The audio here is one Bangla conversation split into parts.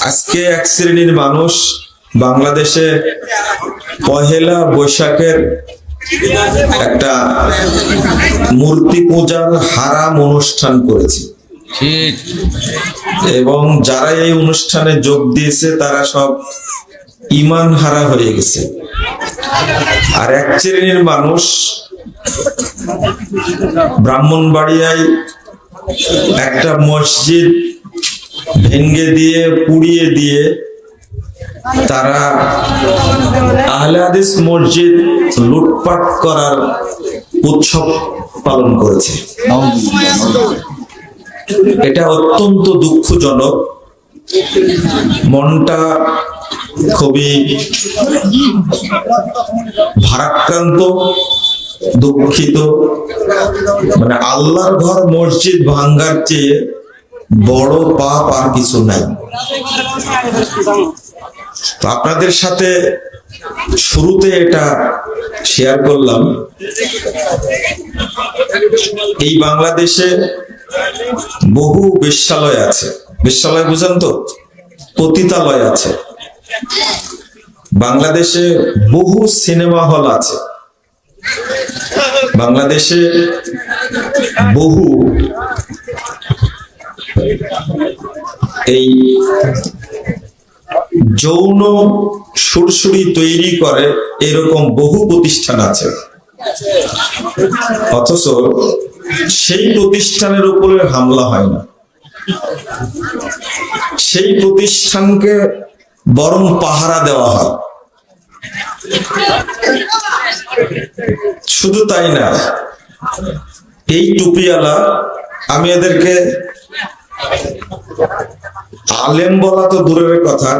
আজকে এক শ্রেণির মানুষ বাংলাদেশে পহেলা বৈশাখের একটা মূর্তি পূজার হারাম অনুষ্ঠান করেছে। এবং যারা এই অনুষ্ঠানে যোগ দিয়েছে তারা সব ইমান হারা হয়ে গেছে। আর এক শ্রেণির মানুষ ব্রাহ্মণবাড়িয়ায় একটা মসজিদ ভেঙ্গে দিয়ে, পুড়িয়ে দিয়ে তারা আহলে হাদিস মসজিদ লুটপাট করার উৎসব পালন করেছে। এটা অত্যন্ত দুঃখজনক। মনটা খুবই ভারাক্রান্ত, দুঃখিত। মানে আল্লাহর ঘর মসজিদ ভাঙ্গার চেয়ে বড় পাপ আর কিছু নাই। তো আপনাদের সাথে শুরুতে এটা শেয়ার করলাম। এই বাংলাদেশে বহু বেশ্যালয় আছে। বেশ্যালয় বুঝেন তো? পতিতালয় আছে। বাংলাদেশে বহু সিনেমা হল আছে। বাংলাদেশে বহু এই যৌন সুরসুরি তৈরি করে এরকম বহু প্রতিষ্ঠান আছে। অথচ সেই প্রতিষ্ঠানের উপরে হামলা হয় না। সেই প্রতিষ্ঠানকে বরং পাহারা দেওয়া হয়। শুধু তাই না, এই টুপিওয়ালা, আমি এদেরকে আলেম বলা তো দূরের কথা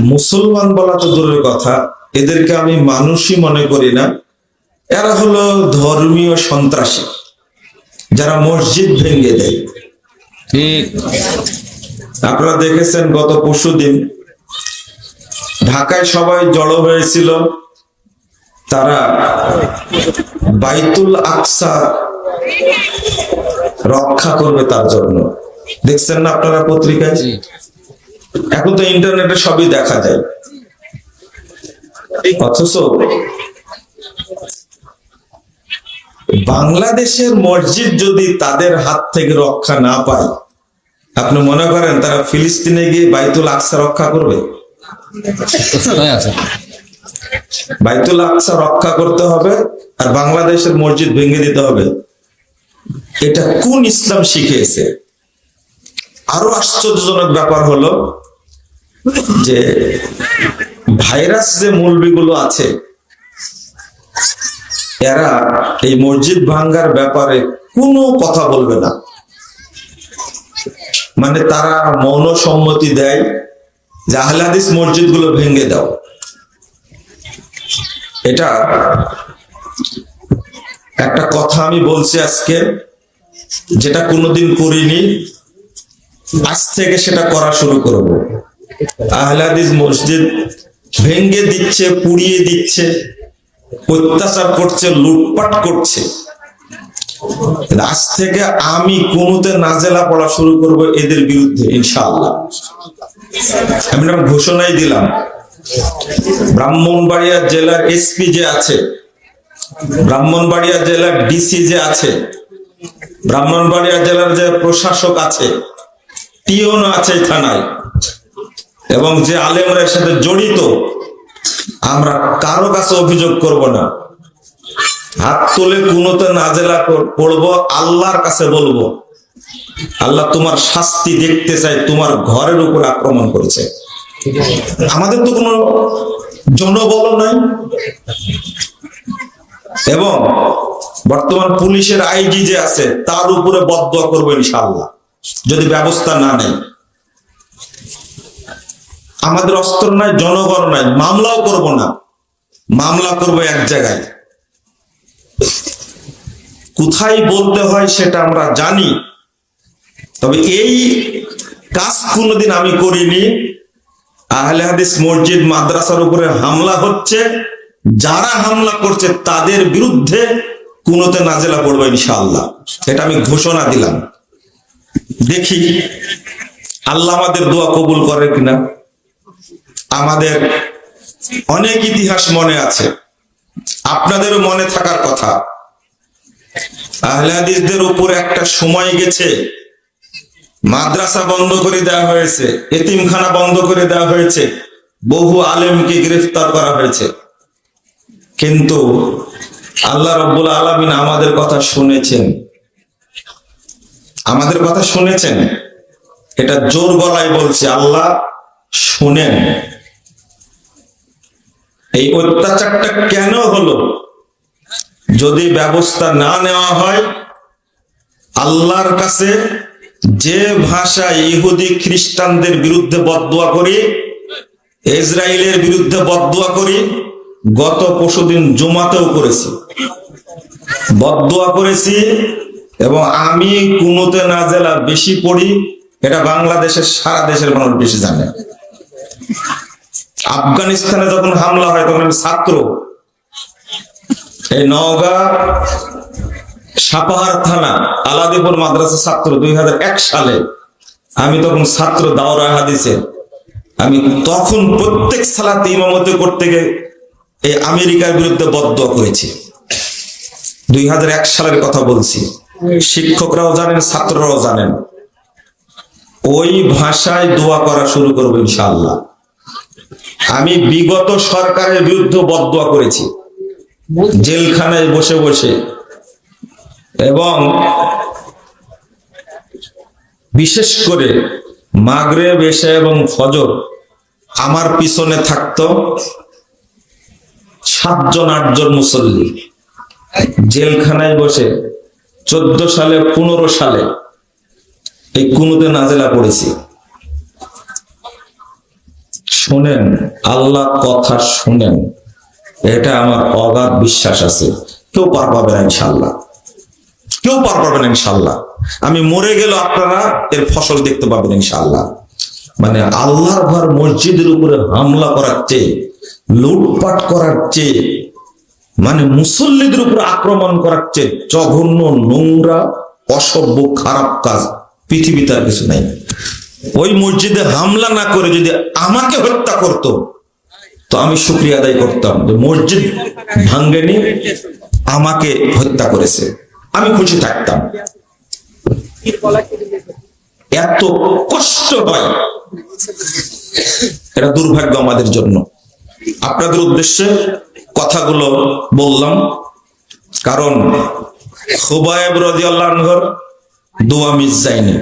মুসলমান বলা তো দূরের কথা এদেরকে আমি মানুষই মনে করি না। এরা হলো ধর্মীয় সন্ত্রাসী যারা মসজিদ ভেঙে দেয়। ঠিক। আপনারা দেখেছেন গত পরশু দিন ঢাকায় সবাই জড়ো হয়েছিল তারা বাইতুল আকসা রক্ষা করবে তার জন্য। দেখছেন না আপনারা পত্রিকায়? এখন তো ইন্টারনেটে সবই দেখা যায়। অথচ বাংলাদেশের মসজিদ যদি তাদের হাত থেকে রক্ষা না পায় আপনি মনে করেন তারা ফিলিস্তিনে গিয়ে বাইতুল আকসা রক্ষা করবে? বাইতুল আকসা রক্ষা করতে হবে আর বাংলাদেশের মসজিদ ভেঙে দিতে হবে। এটা কোন ইসলাম শিখিয়েছে? আরও আশ্চর্যজনক ব্যাপার হলো যে ভাইরাস যে মৌলবিগুলো আছে, এরা এই মসজিদ ভাঙ্গার ব্যাপারে কোনো কথা বলবে না। মানে তারা মৌন সম্মতি দেয় যে মসজিদগুলো ভেঙে দাও। এটা একটা কথা আমি বলছি আজকে, যেটা কোনোদিন করিনি, আজ থেকে সেটা করা শুরু করব। আহলাদিস মসজিদ ভেঙ্গে দিচ্ছে, পুড়িয়ে দিচ্ছে, অত্যাচার করছে, লুটপাট করছে। আজ থেকে আমি কোনোতে নাজেলা পড়া শুরু করব এদের বিরুদ্ধে, ইনশাআল্লাহ। আমি ঘোষণাই দিলাম। ব্রাহ্মণবাড়িয়া জেলার এসপি যে আছে ব্রাহ্মণবাড়িয়া জেলার ডিসি যে আছে, ব্রাহ্মণবাড়িয়া জেলার যে প্রশাসক আছে টিওনও আছে থানায়, এবং যে আলেমরা এর সাথে জড়িত, আমরা কারও কাছে অভিযোগ করব না। হাত তুলে কুনোতে নাজেলা পড়ব আল্লাহর কাছে বলব, আল্লাহ তোমার শাস্তি দেখতে চাই তোমার ঘরের উপর আক্রমণ করেছে। আমাদের তো কোনো জনবল নাই। এবং বর্তমান পুলিশের আইজি যে আছে, তার উপরে বদয়া করব ইনশাআল্লাহ, যদি ব্যবস্থা না নেয় আমাদের অস্ত্র নাই, জনগণ নাই, মামলাও করব না। মামলা করব এক জায়গায়। কোথায় বলতে হয় সেটা আমরা জানি, তবে এই কাজ কোনোদিন আমি করিনি। আহলে হাদিস মসজিদ মাদ্রাসার উপরে হামলা হচ্ছে। যারা হামলা করছে তাদের বিরুদ্ধে কোনোতে নাজেলা পড়বে ইনশাআল্লাহ। এটা আমি ঘোষণা দিলাম। দেখি, আল্লাহ আমাদের দোয়া কবুল করে কিনা। আমাদের অনেক ইতিহাস মনে আছে। আপনাদেরও মনে থাকার কথা। আহলে হাদিসদের উপর একটা সময় গেছে। মাদ্রাসা বন্ধ করে দেওয়া হয়েছে, এতিমখানা বন্ধ করে দেওয়া হয়েছে। বহু আলেমকে গ্রেফতার করা হয়েছে। কিন্তু আল্লাহ রব্বুল আলমিন আমাদের কথা শুনেছেন। আমাদের কথা শুনেছেন। এটা জোর গলায় বলছে, আল্লাহ শুনেন। এই অত্যাচারটা কেন হলো? যদি ব্যবস্থা না নেওয়া হয়, আল্লাহর কাছে যে ভাষায় ইহুদি খ্রিস্টানদের বিরুদ্ধে বদুয়া করি ইসরায়েলের বিরুদ্ধে বদুয়া করি গত পরশুদিন জুমাতেও করেছি। বদুয়া করেছি এবং আমি কুনুতে নাজেলা বেশি পড়ি, এটা বাংলাদেশের সারা দেশের মানুষ বেশি জানে। আফগানিস্তানে যখন হামলা হয়, তখন আমি ছাত্র। এই নওগাঁ সাপাহার থানা, আলাদিপুর মাদ্রাসা ছাত্র দুই হাজার এক সালে। আমি তখন ছাত্র দাওরা হাদিসে। আমি তখন প্রত্যেক সালাতে ইমামতি করতে গিয়ে এই আমেরিকার বিরুদ্ধে বদ্ধ করেছি। দুই সালের কথা বলছি। শিক্ষকরাও জানেন, ছাত্ররাও জানেন। ওই ভাষায় দোয়া করা শুরু করব ইনশাআল্লাহ। আমি বিগত সরকারের বিরুদ্ধে বদুয়া করেছি। জেলখানায় বসে বসে। এবং বিশেষ করে মাগরেব এশা এবং ফজর আমার পিছনে থাকতো। সাতজন, আটজন মুসল্লি। জেলখানায় বসে চোদ্দ সালে, পনেরো সালে এই কুনুতে নাজেলা পড়েছি। শোনেন, আল্লাহ কথা শুনেন। এটা আমার অগাধ বিশ্বাস আছে। কেউ পার পাবে না ইনশাল্লাহ কেউ পার পাবে না ইনশাল্লাহ আমি মরে গেল আপনারা এর ফসল দেখতে পাবেন ইনশাল্লাহ মানে আল্লাহর ঘর মসজিদের উপরে হামলা করার চেয়ে লুটপাট করার চেয়ে মানে মুসল্লিদের উপরে আক্রমণ করার চেয়ে জঘন্য, নোংরা, অসভ্য, খারাপ কাজ পৃথিবীতে আর কিছু নাই। ওই মসজিদে হামলা না করে যদি আমাকে হত্যা করত, তো আমি শুক্রিয়া আদায় করতাম যে মসজিদ ভাঙ্গেনি, আমাকে হত্যা করেছে। আমি খুশি থাকতাম। এত কষ্ট হয়। এটা দুর্ভাগ্য আমাদের জন্য। আপনাদের উদ্দেশ্যে কথাগুলো বললাম। কারণ খুবাইব রাজি আল্লাহর দোয়া মিস যায়নি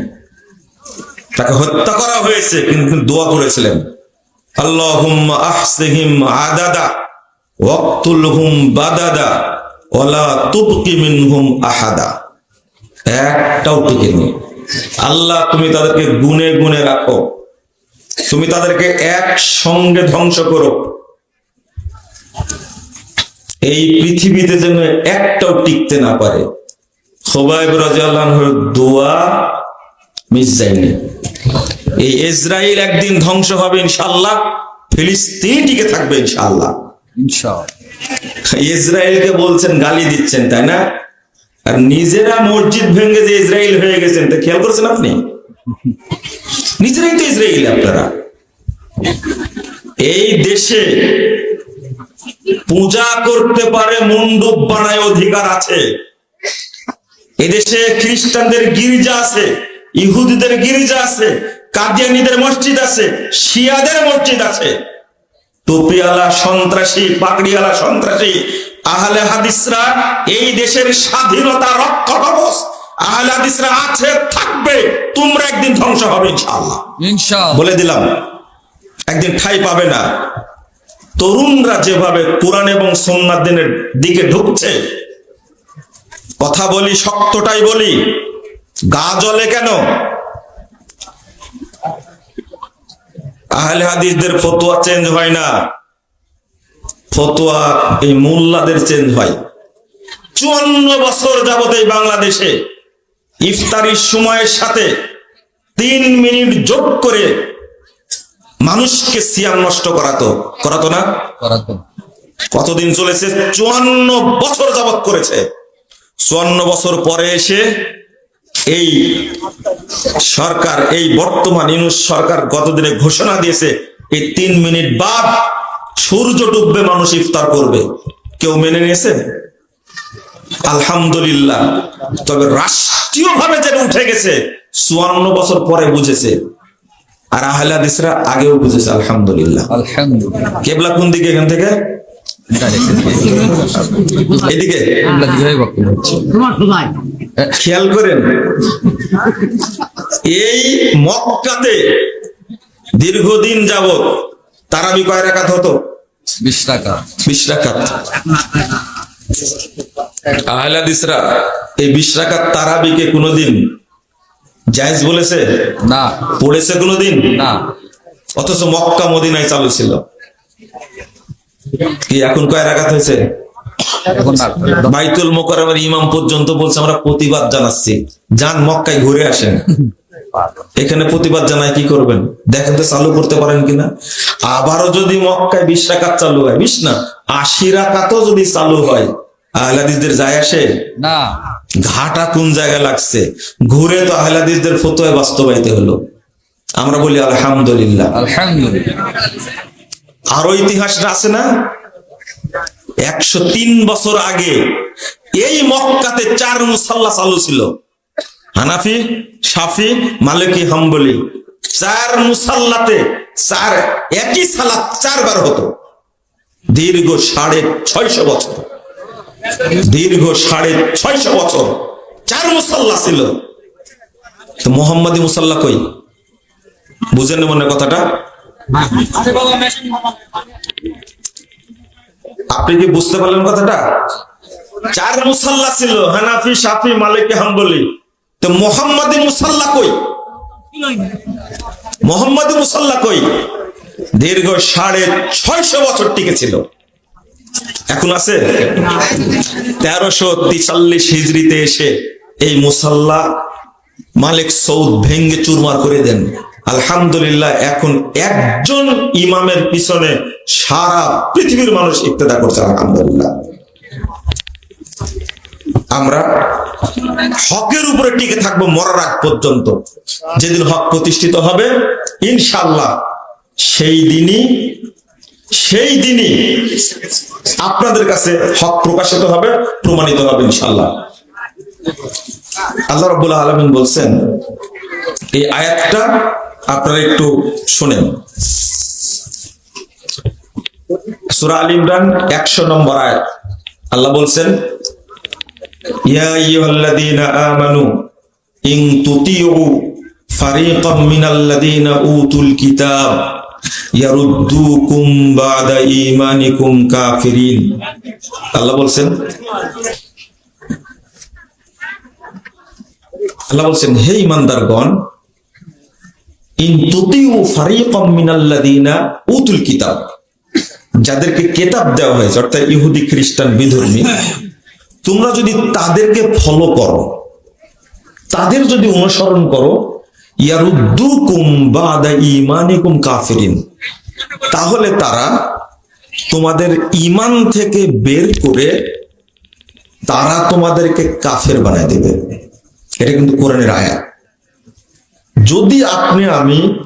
তাকে হত্যা করা হয়েছে, কিন্তু দোয়া করেছিলেন। আল্লাহুম্মা আহসিহিম আদাদা, ওয়াক্তুলহুম বাদাদা ওয়ালা তুবকি মিনহুম আহাদা। একটাও টিকেনি। আল্লাহ, তুমি তাদেরকে গুনে গুনে রাখো। তুমি তাদেরকে এক সঙ্গে ধ্বংস করো। এই পৃথিবীতে যেন একটাও টিকতে না পারে। খোবাইব রাজিয়াল্লাহর দোয়া মিস যায়নি এই ইসরায়েল একদিন ধ্বংস হবে ইনশাল্লাহ ফিলিস্তিন টিকে থাকবে ইনশাল্লাহ ইসরায়েলকে বলছেন গালি দিচ্ছেন তাই না? আর নিজেরা মসজিদ ভেঙে যে ইসরায়েল হয়ে গেছেন তা খেয়াল করেছেন আপনি? নিজেরাই তো ইসরায়েল আপনারা। এই দেশে পূজা করতে পারে মণ্ডপ বানায় অধিকার আছে। এদেশে খ্রিস্টানদের গির্জা আছে ইহুদিদের গির্জা আছে কাদিয়ানিদের মসজিদ আছে শিয়াদের মসজিদ আছে। টুপিওয়ালা সন্ত্রাসী পাগড়িওয়ালা সন্ত্রাসী আহলে হাদিসরা এই দেশের স্বাধীনতা রক্ষা কবচ আহলে হাদিসরা আছে থাকবে তোমরা একদিন ধ্বংস হবে ইনশাআল্লাহ। ইনশাআল্লাহ। বলে দিলাম একদিন ঠাই পাবে না। তরুণরা যেভাবে কোরআন এবং সোমনাথ দিনের দিকে ঢুকছে, কথা বলি, শক্তটাই বলি, গা জলে কেন? আহলে হাদিসদের ফতোয়া চেঞ্জ হয় না। ফতোয়া এই মোল্লাদের চেঞ্জ হয়। চুয়ান্ন বছর যাবত এই বাংলাদেশে ইফতারির সময়ের সাথে তিন মিনিট যোগ করে মানুষকে সিয়াম নষ্ট করাতো করাতো না? করাতো কতদিন চলেছে? চুয়ান্ন বছর যাবত করেছে। চুয়ান্ন বছর পরে এসে এই সরকার এই বর্তমান ইউনুস সরকার গতদিনে ঘোষণা দিয়েছে এই তিন মিনিট বাদ সূর্য ডুববে মানুষ ইফতার করবে। কেউ মেনে নিয়েছে? আলহামদুলিল্লাহ। তবে রাষ্ট্রীয় ভাবে যেটা উঠে গেছে চুয়ান্ন বছর পরে বুঝেছে। আর আহলে হাদিসরা আগেও বুঝেছে আলহামদুলিল্লাহ। আলহামদুলিল্লাহ। কেবলা কোন দিকে এখান থেকে? এদিকে। খেয়াল করেন এই মক্কাতে দীর্ঘদিন যাবত তারাবি কয় রাখাত হতো? বিশ টাকা বিশ রাকাত। আহলাদিসরা এই বিশ রাকাত তারাবিকে কোনোদিন জায়েজ বলেছে? না। পড়েছে কোনোদিন? না। অথচ মক্কা মদিনায় চালু ছিল। কি এখন কয় রাকাত হয়েছে? বাইতুল মোকারমের ইমাম পর্যন্ত বলছে আমরা প্রতিবাদ জানাচ্ছি। যান মক্কায় ঘুরে আসেন। এখানে প্রতিবাদ জানায় কি করবেন? দেখেন তো চালু করতে পারেন কিনা। আবারও যদি মক্কায় বিশ রাকাত চালু হয় বিশ না আশি রাকাতও যদি চালু হয় আহলাদিসদের যায় আসে? না। ঘাটা কোন জায়গায় লাগছে? ঘুরে তো আহলাদিসদের ফতোয় বাস্তবায়িত হলো। আমরা বলি আলহামদুলিল্লাহ। আলহামদুলিল্লাহ। আরও ইতিহাসটা আছে না? একশো তিন বছর আগে এই মক্কাতে চার মুসাল্লা চালু ছিল। হানাফি সাফি মালিকি হাম্বলি। চার মুসাল্লাতে চার একই সালাত চারবার হতো। দীর্ঘ সাড়ে ছয়শো বছর। দীর্ঘ সাড়ে ছয়শো বছর চার মুসাল্লা ছিল। তো মোহাম্মদী মুসাল্লা কই? বুঝেন মনে কথাটা? আপনি কি বুঝতে পারলেন কথাটা? চার মুসাল্লা ছিল, হানাফি সাফি মালিক, হাম্বলি। তো মোহাম্মদী মুসাল্লা কই? মোহাম্মদী মুসাল্লা কই? দীর্ঘ সাড়ে ছয়শো বছর টিকেছিল এখন আছে? তেরোশো তিচাল্লিশ হিজড়িতে এসে এই মুসাল্লা মালিক সৌদ ভেঙ্গে চুরমার করে দেন। আলহামদুলিল্লাহ, এখন একজন ইমামের পিছনে সারা পৃথিবীর মানুষ ইত্তেদা করছে, আলহামদুলিল্লাহ। আমরা হকের উপরে টিকে থাকব মরার আগ পর্যন্ত। যেদিন হক প্রতিষ্ঠিত হবে ইনশাল্লাহ সেই দিনই সেই দিনই আপনাদের কাছে হক প্রকাশিত হবে, প্রমাণিত হবে ইনশাল্লাহ আল্লাহ রাব্বুল আলামিন বলছেন, এই আয়াতটা আপনারা একটু শুনেন। সূরা আল ইমরান 100 নম্বর আয়াত। আল্লাহ বলছেন, ইয়া আইয়ুহাল্লাযীনা আমানু, ইন তুতিউ ফারিকাম মিনাল্লাযীনা উতুল কিতাব। ইয়ারুদ্দুকুম বাদা কাফিরিন। আল্লাহ আল্লাহ হে উতুল কিতাব। যাদেরকে কেতাব দেওয়া হয়েছে, অর্থাৎ ইহুদি, খ্রিস্টান, বিধর্মী, তোমরা যদি তাদেরকে ফলো করো, তাদের যদি অনুসরণ করো তাহলে তারা তোমাদের ঈমান থেকে বের করে তারা তোমাদেরকে কাফের বানায় দেবে। এটা কিন্তু কোরআনের আয়াত। যদি আপনি আমি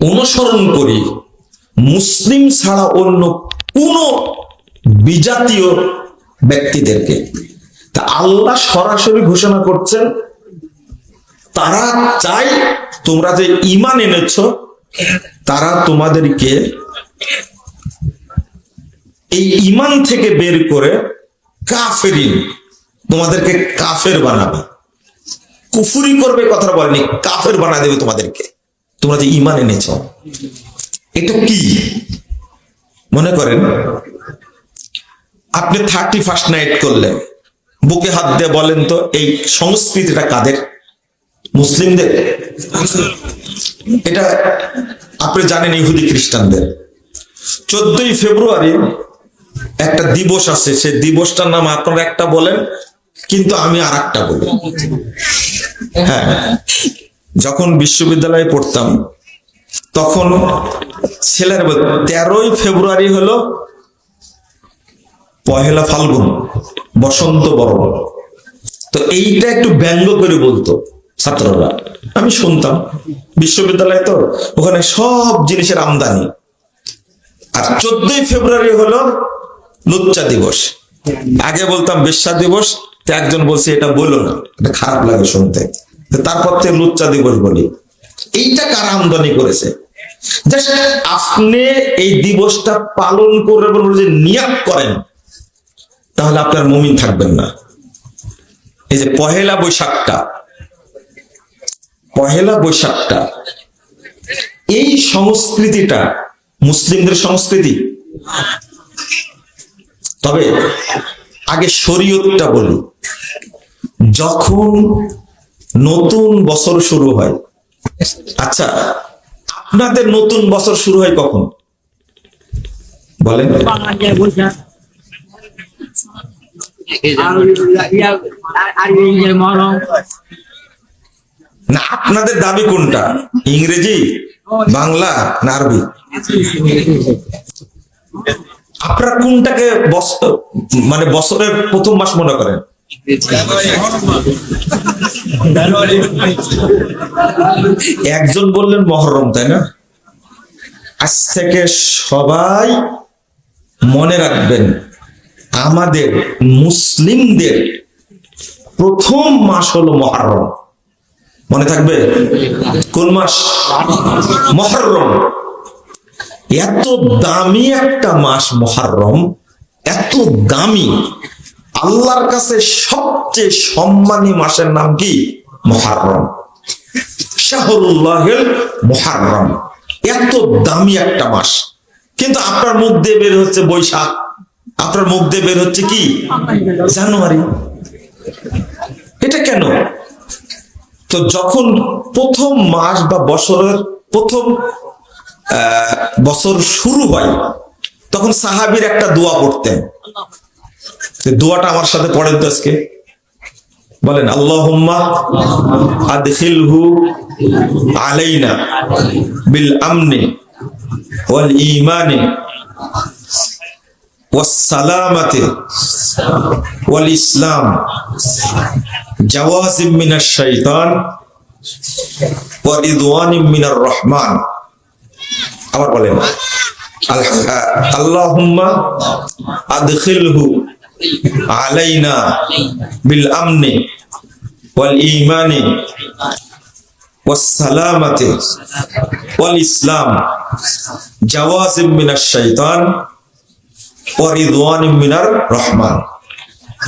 অনুসরণ করি, মুসলিম ছাড়া অন্য কোন বিজাতীয় ব্যক্তিদেরকে, তা আল্লাহ সরাসরি ঘোষণা করছেন তারা চাই তোমরা যে ইমান এনেছ, তারা তোমাদেরকে এই ইমান থেকে বের করে কাফেরিন, তোমাদেরকে কাফের বানাবে। কুফুরি করবে কথা বলেনি, কাফের বানা দেবে তোমাদেরকে। তোমরা যে ইমান এনেছ। এটা কি? মনে করেন, আপনি থার্টি ফার্স্ট নাইট করলেন, বুকে হাত দিয়ে বলেন তো, এই সংস্কৃতিটা কাদের? মুসলিমদের। এটা আপনি জানেন ইহুদি খ্রিস্টানদের। চোদ্দই ফেব্রুয়ারি একটা দিবস আছে সে দিবসটার নাম আপনারা একটা বলেন, কিন্তু আমি আর একটা বলি। হ্যাঁ যখন বিশ্ববিদ্যালয়ে পড়তাম, তখন ছেলের তেরোই ফেব্রুয়ারি হলো পহেলা ফাল্গুন, বসন্ত বরণ। তো এইটা একটু ব্যঙ্গ করে বলতো। ছাত্ররা। আমি শুনতাম, বিশ্ববিদ্যালয় তো, ওখানে সব জিনিসের আমদানি। আর চোদ্দই ফেব্রুয়ারি হলো লুচ্চা দিবস। আগে বলতাম বেশ্যা দিবস একজন বলছে, এটা বলো না, এটা খারাপ লাগে শুনতে। তারপর থেকে লুচ্চা দিবস বলি। এইটা কারা আমদানি করেছে? আপনি এই দিবসটা পালন বলে যে নিয়াত করেন, তাহলে আপনার মুমিন থাকবেন না। এই যে পহেলা বৈশাখটা পহেলা বৈশাখটা এই সংস্কৃতিটা মুসলিমদের সংস্কৃতি তবে আগে শরীয়তটা বলি যখন নতুন বছর শুরু হয় আচ্ছা আপনাদের নতুন বছর শুরু হয় কখন বলেন বাংলাদেশ বৈশাখ আর ইয়া আর ইংরেজি মহরম না, আপনাদের দাবি কোনটা? ইংরেজি, বাংলা না আরবি? আপনারা কোনটাকে মানে বছরের প্রথম মাস মনে করেন? একজন বললেন মহরম, তাই না? আজ থেকে সবাই মনে রাখবেন, আমাদের মুসলিমদের প্রথম মাস হলো মহরম। মনে থাকবে? কোন মাস? মহরম। এত দামি একটা মাস মহরম, এত দামি। আল্লাহর কাছে সবচেয়ে সম্মানী মাসের নাম কি? মহরম। শাহরুল্লাহের মহরম। এত দামি একটা মাস। কিন্তু আপনার মুখ দিয়ে বের হচ্ছে বৈশাখ। আপনার মুখ দিয়ে বের হচ্ছে কি? জানুয়ারি। এটা কেন? তো যখন প্রথম মাস বা বছরের প্রথম বছর শুরু হয়, তখন সাহাবির একটা দোয়া পড়তেন। দোয়াটা আমার সাথে পড়েন তো আজকে। বলেন, আল্লাহুম্মা আলাইনা বিল আমনি ওয়াল ঈমানি ইসলাম জাওয়াজিম মিনাশ শাইতান ওয়া রিদওয়ানিম মিনার রহমান আবার বলেন আল- আল্লাহুম্মা আদখিলহু আলাইনা বিল আমনি ওয়াল ঈমানি ওয়াস সালামাতি ওয়াল ইসলাম জাওয়াজিম মিনার রহমান।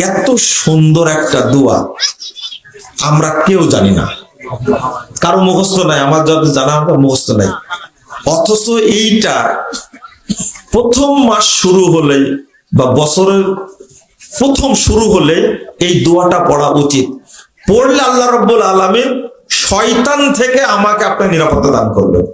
এত সুন্দর একটা দোয়া আমরা কেউ জানি না। কারও মুখস্থ নাই, আমার জানা আমার মুখস্থ নাই। অথচ এইটা প্রথম মাস শুরু হলে বা বছরের প্রথম শুরু হলে এই দোয়াটা পড়া উচিত। পড়লে আল্লাহ রব্বুল আলমীর শয়তান থেকে আমাকে আপনার নিরাপত্তা দান করবেন।